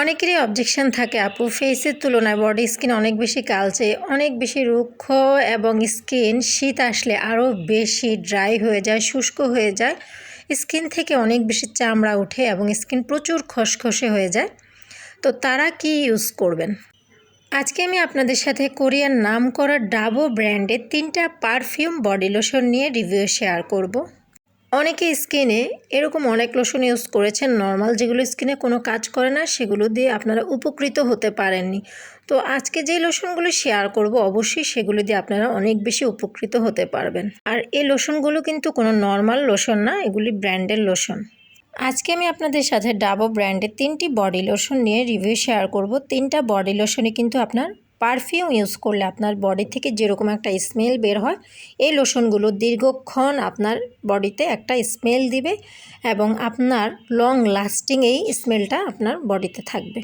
অনেকেরই অবজেকশন থাকে, আপু। ফেসের তুলনায় বডি স্কিন অনেক বেশি কালচে, অনেক বেশি রুক্ষ এবং স্কিন শীত আসলে আরও বেশি ড্রাই হয়ে যায়, শুষ্ক হয়ে যায়। স্কিন থেকে অনেক বেশি চামড়া ওঠে এবং স্কিন প্রচুর খসখসে হয়ে যায়। তো তারা কি ইউজ করবেন? আজকে আমি আপনাদের সাথে কোরিয়ার নাম করা ডাবো ব্র্যান্ডের তিনটা পারফিউম বডি লোশন নিয়ে রিভিউ শেয়ার করব। অনেকে স্কিনে এরকম অনেক লোশন ইউজ করেছেন নর্মাল যেগুলো স্কিনে কোনো কাজ করে না, সেগুলো দিয়ে আপনারা উপকৃত হতে পারেননি। তো আজকে যে লোশনগুলো শেয়ার করব, অবশ্যই সেগুলো দিয়ে আপনারা অনেক বেশি উপকৃত হতে পারবেন। আর এই লোশনগুলো কিন্তু কোনো নর্মাল লোশন না, এগুলি ব্র্যান্ডের লোশন আজকে আমি আপনাদের সাথে ডাবো ব্র্যান্ডের তিনটি বডি লোশন নিয়ে রিভিউ শেয়ার করব। তিনটা বডি লোশনে কিন্তু আপনার পারফিউম ইউজ করলে আপনার বডি থেকে যেরকম একটা স্মেল বের হয়, এই লোশনগুলো দীর্ঘক্ষণ আপনার বডিতে একটা স্মেল দিবে এবং আপনার লং লাস্টিং এই স্মেলটা আপনার বডিতে থাকবে।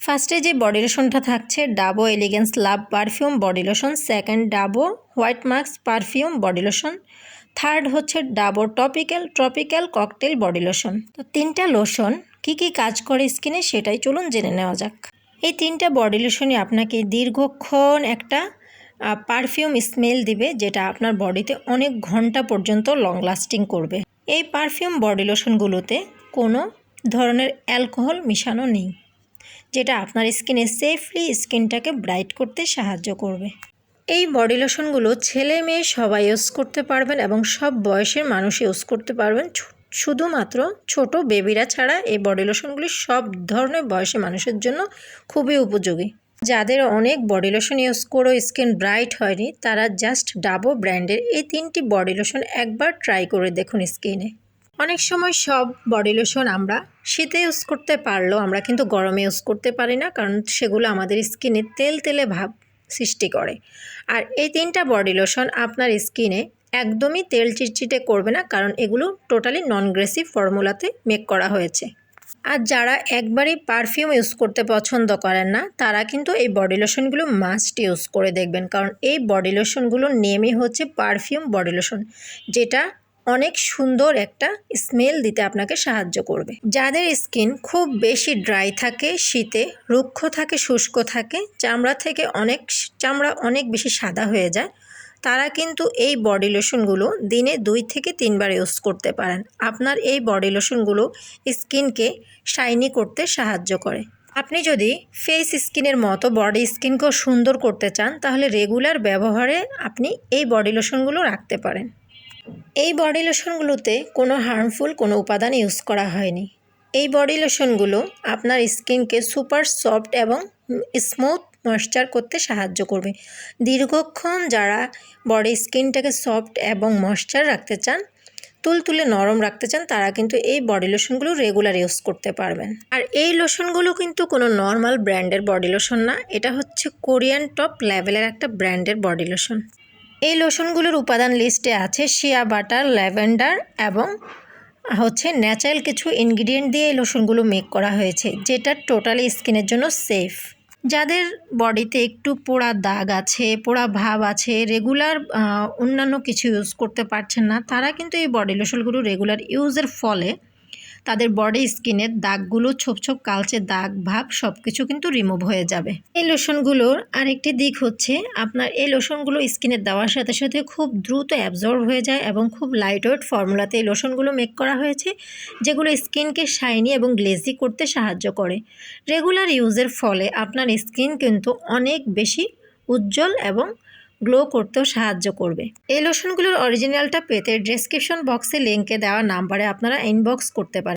ফার্স্টে যে বডি লোশনটা থাকছে, Dabo elegance love perfume body lotion. Second, Dabo white musk perfume body lotion. Third হচ্ছে Dabo topical, tropical cocktail body lotion. তো তিনটা লোশন কি কি কাজ করে স্কিনে সেটাই চলুন জেনে নেওয়া যাক। এই তিনটা বডি লোশনই আপনাকে দীর্ঘক্ষণ একটা পারফিউম স্মেল দিবে, যেটা আপনার বডিতে অনেক ঘণ্টা পর্যন্ত লং লাস্টিং করবে। এই পারফিউম বডি লোশনগুলোতে কোনো ধরনের অ্যালকোহল মিশানো নেই, যেটা আপনার স্কিনে সেফলি স্কিনটাকে ব্রাইট করতে সাহায্য করবে। এই বডি লোশনগুলো ছেলে মেয়ে সবাই ইউজ করতে পারবেন এবং সব বয়সের মানুষ ইউজ করতে পারবেন শুধুমাত্র ছোট বেবিরা ছাড়া এই বডি লোশনগুলি সব ধরনের বয়সী মানুষের জন্য খুবই উপযোগী। যাদের অনেক বডি লোশন ইউজ করেও স্কিন ব্রাইট হয়নি, তারা জাস্ট ডাবো ব্র্যান্ডের এই তিনটি বডি লোশন একবার ট্রাই করে দেখুন স্কিনে অনেক সময় সব বডি লোশন আমরা শীতে ইউজ করতে পারলেও আমরা কিন্তু গরমে ইউজ করতে পারি না, কারণ সেগুলো আমাদের স্কিনে তেল তেলে ভাব সৃষ্টি করে। আর এই তিনটা বডি লোশন আপনার স্কিনে একদমই তেল চিটচিটে করবে না, কারণ এগুলো টোটালি নন গ্রেসিভ ফর্মুলাতে মেক করা হয়েছে। আর যারা একবারই পারফিউম ইউজ করতে পছন্দ করেন না, তারা কিন্তু এই বডি লোশনগুলো মাস্ট ইউজ করে দেখবেন, কারণ এই বডি লোশনগুলোর নেমই হচ্ছে পারফিউম বডি লোশন যেটা অনেক সুন্দর একটা স্মেল দিতে আপনাকে সাহায্য করবে। যাদের স্কিন খুব বেশি ড্রাই থাকে, শীতে রুক্ষ থাকে, শুষ্ক থাকে, চামড়া থেকে অনেক, চামড়া অনেক বেশি সাদা হয়ে যায় তারা কিন্তু এই বডি লোশনগুলো দিনে দুই থেকে তিনবার ইউজ করতে পারেন। আপনার এই বডি লোশনগুলো স্কিনকে শাইনি করতে সাহায্য করে। আপনি যদি ফেস স্কিনের মতো বডি স্কিনকেও সুন্দর করতে চান, তাহলে রেগুলার ব্যবহারে আপনি এই বডি লোশনগুলো রাখতে পারেন। এই বডি লোশনগুলোতে কোনো হার্মফুল, কোনো উপাদান ইউজ করা হয়নি। এই বডি লোশনগুলো আপনার স্কিনকে সুপার সফট এবং স্মুথ ময়শ্চার করতে সাহায্য করবে। দীর্ঘক্ষণ যারা বডি স্কিনটাকে সফট এবং ময়শ্চার রাখতে চান তুলতুলে নরম রাখতে চান, তারা কিন্তু এই বডি লোশনগুলো রেগুলার ইউজ করতে পারবেন। আর এই লোশনগুলো কিন্তু কোনো নর্মাল ব্র্যান্ডের বডি লোশন না, এটা হচ্ছে কোরিয়ান টপ লেভেলের একটা ব্র্যান্ডের বডি লোশন। এই লোশনগুলোর উপাদান লিস্টে আছে শিয়া বাটার, ল্যাভেন্ডার এবং হচ্ছে ন্যাচারাল কিছু ইনগ্রিডিয়েন্ট দিয়ে এই লোশনগুলো মেক করা হয়েছে, যেটা টোটালি স্কিনের জন্য সেফ। যাদের বডিতে একটু পোড়া দাগ আছে, পোড়া ভাব আছে রেগুলার অন্যান্য কিছু ইউজ করতে পারছেন না, তারা কিন্তু এই বডি লোশনগুলো রেগুলার ইউজের ফলে তাদের বডি স্কিনের দাগগুলো ছোপ ছোপ কালচে দাগ, ভাব সব কিছু কিন্তু রিমুভ হয়ে যাবে। এই লোশনগুলোর আরেকটি দিক হচ্ছে আপনার এই লোশনগুলো স্কিনের দেওয়ার সাথে সাথে খুব দ্রুত অ্যাবজর্ব হয়ে যায় এবং খুব লাইট ওয়েট ফর্মুলাতে এই লোশনগুলো মেক করা হয়েছে, যেগুলো স্কিনকে শাইনি এবং গ্লেজি করতে সাহায্য করে। রেগুলার ইউজের ফলে আপনার স্কিন কিন্তু অনেক বেশি উজ্জ্বল এবং গ্লো করতেও সাহায্য করবে। এই লোশনগুলোর অরিজিনালটা পেতে ডেসক্রিপশন বক্সে লিঙ্কে দেওয়া নাম্বারে আপনারা ইনবক্স করতে পারেন।